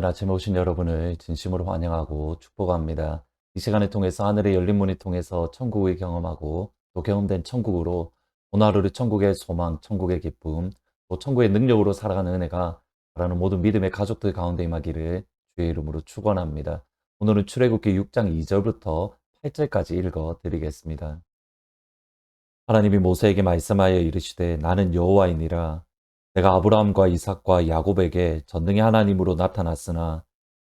여는 아침에 오신 여러분을 진심으로 환영하고 축복합니다. 이 시간을 통해서 하늘의 열린 문을 통해서 천국을 경험하고 또 경험된 천국으로 오늘 하루를 천국의 소망, 천국의 기쁨, 또 천국의 능력으로 살아가는 은혜가 바라는 모든 믿음의 가족들 가운데 임하기를 주의 이름으로 축원합니다. 오늘은 출애굽기 6장 2절부터 8절까지 읽어 드리겠습니다. 하나님이 모세에게 말씀하여 이르시되 나는 여호와이니라 내가 아브라함과 이삭과 야곱에게 전능의 하나님으로 나타났으나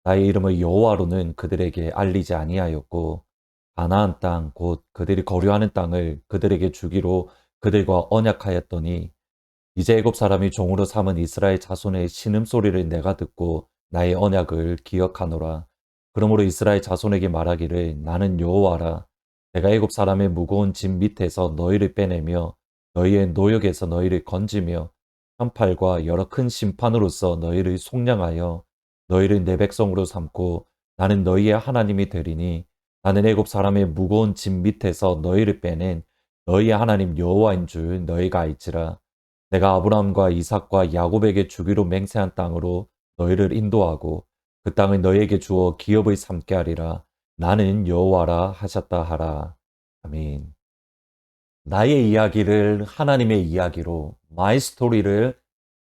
나의 이름을 여호와로는 그들에게 알리지 아니하였고 가나안 땅 곧 그들이 거류하는 땅을 그들에게 주기로 그들과 언약하였더니 이제 애굽 사람이 종으로 삼은 이스라엘 자손의 신음 소리를 내가 듣고 나의 언약을 기억하노라. 그러므로 이스라엘 자손에게 말하기를 나는 여호와라. 내가 애굽 사람의 무거운 짐 밑에서 너희를 빼내며 너희의 노역에서 너희를 건지며 현팔과 여러 큰 심판으로서 너희를 속량하여 너희를 내 백성으로 삼고 나는 너희의 하나님이 되리니 나는 애굽 사람의 무거운 짐 밑에서 너희를 빼낸 너희의 하나님 여호와인 줄 너희가 알지라. 내가 아브라함과 이삭과 야곱에게 주기로 맹세한 땅으로 너희를 인도하고 그 땅을 너희에게 주어 기업을 삼게 하리라. 나는 여호와라 하셨다 하라. 아멘. 나의 이야기를 하나님의 이야기로 my story를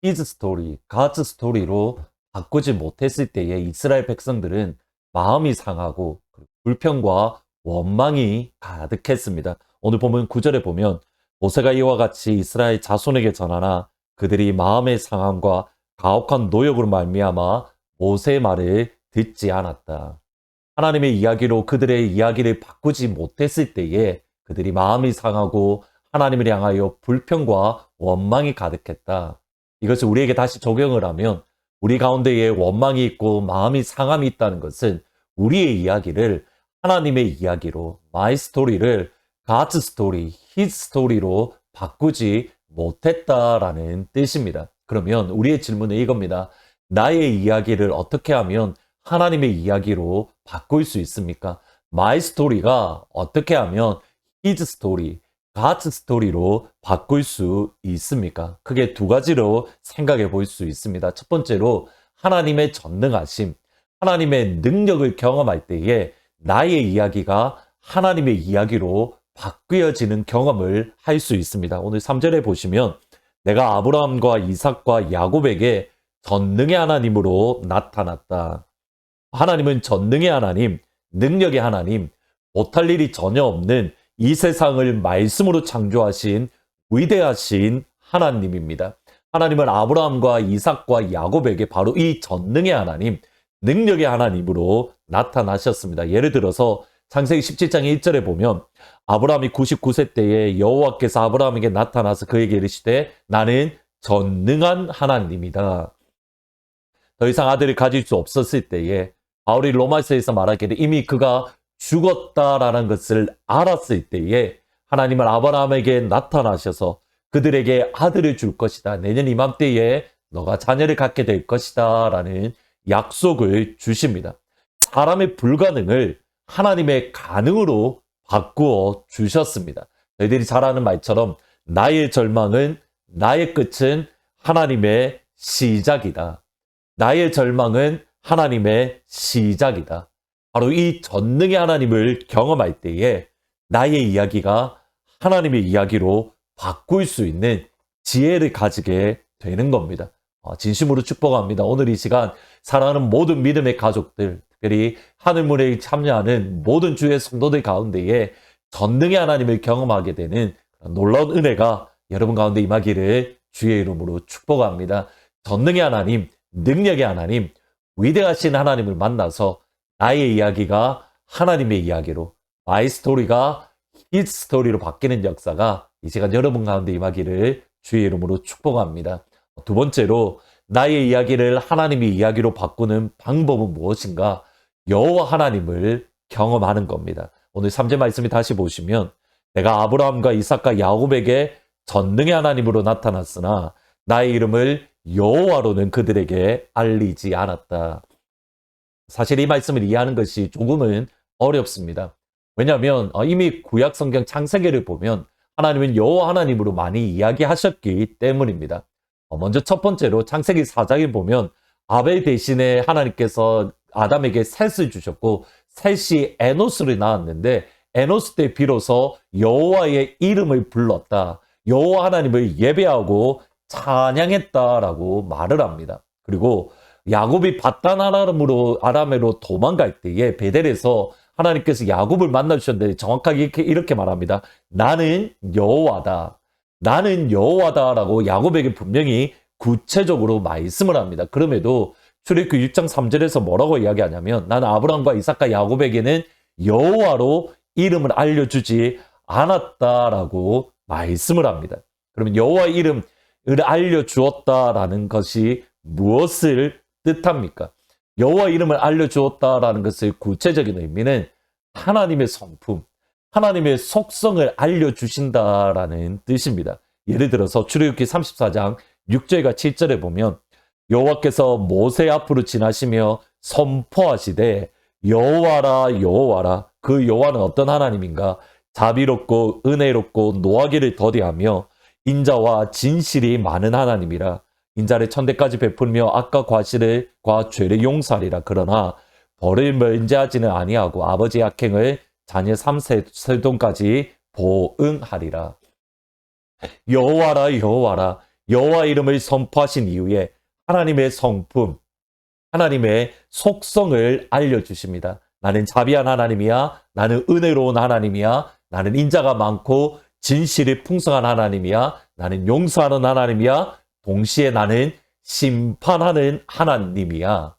his story, God's story로 바꾸지 못했을 때에 이스라엘 백성들은 마음이 상하고 불평과 원망이 가득했습니다. 오늘 보면 구절에 보면 모세가 이와 같이 이스라엘 자손에게 전하나 그들이 마음의 상함과 가혹한 노역으로 말미암아 모세의 말을 듣지 않았다. 하나님의 이야기로 그들의 이야기를 바꾸지 못했을 때에 그들이 마음이 상하고 하나님을 향하여 불평과 원망이 가득했다. 이것을 우리에게 다시 적용을 하면 우리 가운데에 원망이 있고 마음이 상함이 있다는 것은 우리의 이야기를 하나님의 이야기로 my story를 God's story, His story로 바꾸지 못했다라는 뜻입니다. 그러면 우리의 질문은 이겁니다. 나의 이야기를 어떻게 하면 하나님의 이야기로 바꿀 수 있습니까? My story가 어떻게 하면 God's story로 바꿀 수 있습니까? 크게 두 가지로 생각해 볼 수 있습니다. 첫 번째로 하나님의 전능하심, 하나님의 능력을 경험할 때에 나의 이야기가 하나님의 이야기로 바뀌어지는 경험을 할 수 있습니다. 오늘 3절에 보시면 내가 아브라함과 이삭과 야곱에게 전능의 하나님으로 나타났다. 하나님은 전능의 하나님, 능력의 하나님, 못할 일이 전혀 없는 이 세상을 말씀으로 창조하신 위대하신 하나님입니다. 하나님은 아브라함과 이삭과 야곱에게 바로 이 전능의 하나님, 능력의 하나님으로 나타나셨습니다. 예를 들어서 창세기 17장 1절에 보면 아브라함이 99세 때에 여호와께서 아브라함에게 나타나서 그에게 이르시되 나는 전능한 하나님이다. 더 이상 아들을 가질 수 없었을 때에 바울이 로마서에서 말하기를 이미 그가 죽었다라는 것을 알았을 때에 하나님은 아브라함에게 나타나셔서 그들에게 아들을 줄 것이다. 내년 이맘때에 너가 자녀를 갖게 될 것이다. 라는 약속을 주십니다. 사람의 불가능을 하나님의 가능으로 바꾸어 주셨습니다. 너희들이 잘 아는 말처럼 나의 절망은 나의 끝은 하나님의 시작이다. 나의 절망은 하나님의 시작이다. 바로 이 전능의 하나님을 경험할 때에 나의 이야기가 하나님의 이야기로 바꿀 수 있는 지혜를 가지게 되는 겁니다. 어, 진심으로 축복합니다. 오늘 이 시간 사랑하는 모든 믿음의 가족들, 특별히 하늘문에 참여하는 모든 주의 성도들 가운데에 전능의 하나님을 경험하게 되는 놀라운 은혜가 여러분 가운데 임하기를 주의 이름으로 축복합니다. 전능의 하나님, 능력의 하나님, 위대하신 하나님을 만나서 나의 이야기가 하나님의 이야기로 마이 스토리가 히트 스토리로 바뀌는 역사가 이 시간 여러분 가운데 임하기를 주의 이름으로 축복합니다. 두 번째로 나의 이야기를 하나님의 이야기로 바꾸는 방법은 무엇인가? 여호와 하나님을 경험하는 겁니다. 오늘 3절 말씀을 다시 보시면 내가 아브라함과 이삭과 야곱에게 전능의 하나님으로 나타났으나 나의 이름을 여호와로는 그들에게 알리지 않았다. 사실 이 말씀을 이해하는 것이 조금은 어렵습니다. 왜냐하면 어, 이미 구약 성경 창세기를 보면 하나님은 여호와 하나님으로 많이 이야기하셨기 때문입니다. 어, 먼저 첫 번째로 창세기 4장에 보면 아벨 대신에 하나님께서 아담에게 셋을 주셨고 셋이 에노스를 낳았는데 에노스 때 비로소 여호와의 이름을 불렀다. 여호와 하나님을 예배하고 찬양했다라고 말을 합니다. 그리고 야곱이 바단 아람으로 아람으로 도망갈 때에 베델에서 하나님께서 야곱을 만나 주셨는데 정확하게 이렇게, 이렇게 말합니다. 나는 여호와다. 나는 여호와다라고 야곱에게 분명히 구체적으로 말씀을 합니다. 그럼에도 출애굽 6장 3절에서 뭐라고 이야기하냐면 나는 아브라함과 이삭과 야곱에게는 여호와로 이름을 알려주지 않았다라고 말씀을 합니다. 그러면 여호와 이름을 알려주었다라는 것이 무엇을 뜻합니까? 여호와 이름을 알려주었다라는 것의 구체적인 의미는 하나님의 성품, 하나님의 속성을 알려주신다라는 뜻입니다. 예를 들어서 출애굽기 34장 6절과 7절에 보면 여호와께서 모세 앞으로 지나시며 선포하시되 여호와라 여호와라 그 여호와는 어떤 하나님인가 자비롭고 은혜롭고 노하기를 더디하며 인자와 진실이 많은 하나님이라 인자를 천대까지 베풀며 악과 과실을 과 죄를 용서하리라 그러나 벌을 면제하지는 아니하고 아버지의 악행을 자녀 삼세동까지 보응하리라 여호와라 여호와라 여호와 이름을 선포하신 이후에 하나님의 성품 하나님의 속성을 알려주십니다. 나는 자비한 하나님이야. 나는 은혜로운 하나님이야. 나는 인자가 많고 진실이 풍성한 하나님이야. 나는 용서하는 하나님이야. 동시에 나는 심판하는 하나님이야.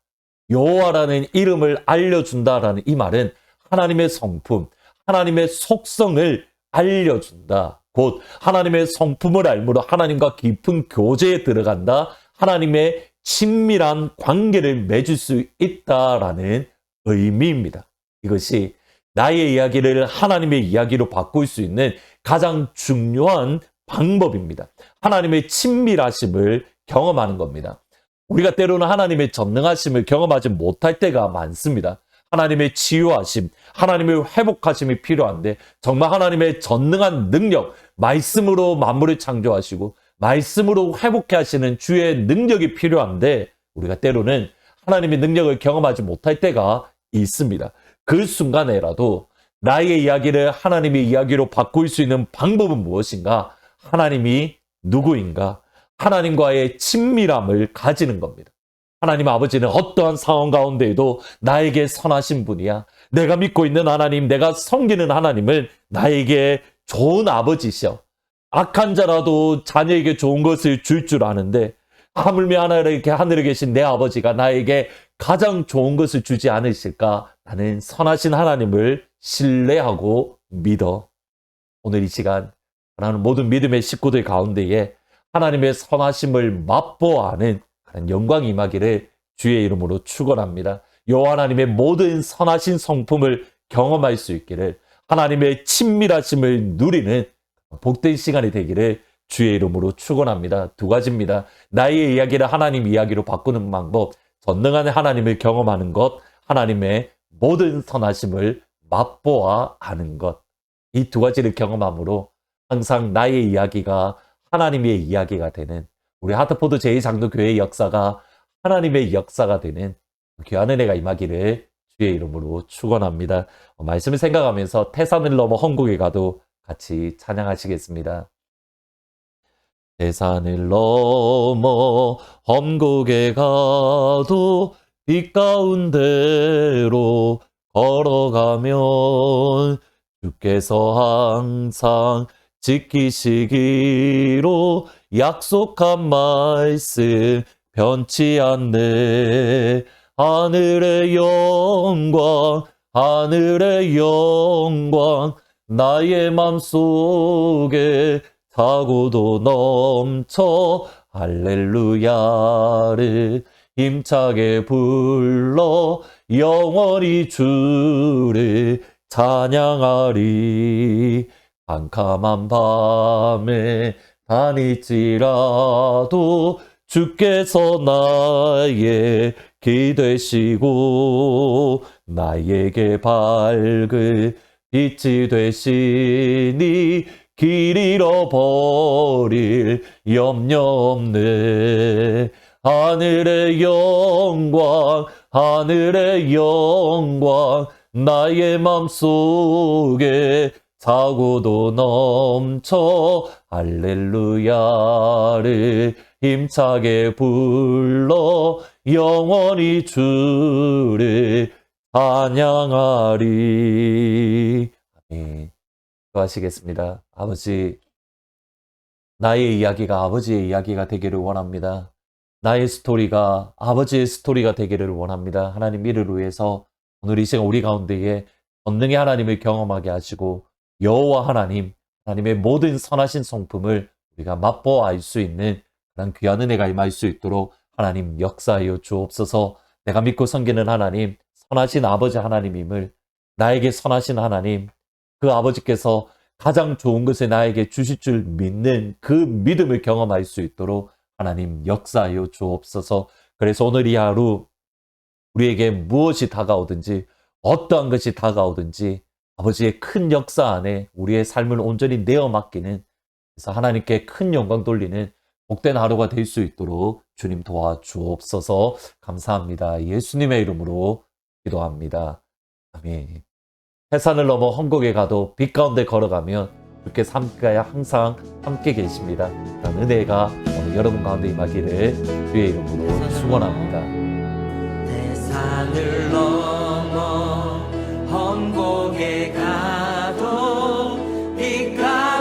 여호와라는 이름을 알려준다라는 이 말은 하나님의 성품, 하나님의 속성을 알려준다. 곧 하나님의 성품을 알므로 하나님과 깊은 교제에 들어간다. 하나님의 친밀한 관계를 맺을 수 있다라는 의미입니다. 이것이 나의 이야기를 하나님의 이야기로 바꿀 수 있는 가장 중요한 방법입니다. 하나님의 친밀하심을 경험하는 겁니다. 우리가 때로는 하나님의 전능하심을 경험하지 못할 때가 많습니다. 하나님의 치유하심, 하나님의 회복하심이 필요한데 정말 하나님의 전능한 능력, 말씀으로 만물을 창조하시고 말씀으로 회복해 하시는 주의 능력이 필요한데 우리가 때로는 하나님의 능력을 경험하지 못할 때가 있습니다. 그 순간에라도 나의 이야기를 하나님의 이야기로 바꿀 수 있는 방법은 무엇인가? 하나님이 누구인가? 하나님과의 친밀함을 가지는 겁니다. 하나님 아버지는 어떠한 상황 가운데에도 나에게 선하신 분이야. 내가 믿고 있는 하나님, 내가 섬기는 하나님은 나에게 좋은 아버지셔. 악한 자라도 자녀에게 좋은 것을 줄줄 아는데 하물며 하늘에, 하늘에 계신 내 아버지가 나에게 가장 좋은 것을 주지 않으실까? 나는 선하신 하나님을 신뢰하고 믿어. 오늘 이 시간 하나님 모든 믿음의 식구들 가운데에 하나님의 선하심을 맛보아하는 그런 영광이 임하기를 주의 이름으로 축원합니다. 여호와 하나님의 모든 선하신 성품을 경험할 수 있기를 하나님의 친밀하심을 누리는 복된 시간이 되기를 주의 이름으로 축원합니다. 두 가지입니다. 나의 이야기를 하나님 이야기로 바꾸는 방법, 전능한 하나님을 경험하는 것, 하나님의 모든 선하심을 맛보아 아는 것. 이 두 가지를 경험함으로 항상 나의 이야기가 하나님의 이야기가 되는 우리 하트포드 제2장로교회의 역사가 하나님의 역사가 되는 귀한 은혜가 임하기를 주의 이름으로 축원합니다. 말씀을 생각하면서 태산을 넘어 헝국에 가도 같이 찬양하시겠습니다. 대산을 넘어 험곡에 가도 빛 가운데로 걸어가면 주께서 항상 지키시기로 약속한 말씀 변치 않네. 하늘의 영광 하늘의 영광 나의 맘 속에 사고도 넘쳐 할렐루야를 힘차게 불러 영원히 주를 찬양하리 캄캄한 밤에 다닐지라도 주께서 나의 기 되시고 나에게 밝을 빛이 되시니 길 잃어버릴 염려 없네. 하늘의 영광 하늘의 영광 나의 맘속에 사고도 넘쳐 할렐루야를 힘차게 불러 영원히 주를 찬양하리. 아멘. 기도하시겠습니다. 아버지 나의 이야기가 아버지의 이야기가 되기를 원합니다. 나의 스토리가 아버지의 스토리가 되기를 원합니다. 하나님 이를 위해서 오늘 이 시간 우리 가운데에 권능의 하나님을 경험하게 하시고 여호와 하나님 하나님의 모든 선하신 성품을 우리가 맛보아 알 수 있는 그런 귀한 은혜가 임할 수 있도록 하나님 역사하여 주옵소서. 내가 믿고 섬기는 하나님 선하신 아버지 하나님임을 나에게 선하신 하나님 그 아버지께서 가장 좋은 것을 나에게 주실 줄 믿는 그 믿음을 경험할 수 있도록 하나님 역사하여 주옵소서. 그래서 오늘 이 하루 우리에게 무엇이 다가오든지 어떠한 것이 다가오든지 아버지의 큰 역사 안에 우리의 삶을 온전히 내어 맡기는 그래서 하나님께 큰 영광 돌리는 복된 하루가 될 수 있도록 주님 도와주옵소서 감사합니다. 예수님의 이름으로 기도합니다. 아멘. 해산을 넘어 헝곡에 가도 빛 가운데 걸어가면 주께 함께 항상 함께 계십니다. 그런 은혜가 오늘 여러분 가운데 임하기를 주의 이름으로 축원합니다. 넘어 험곡에 가도 빛가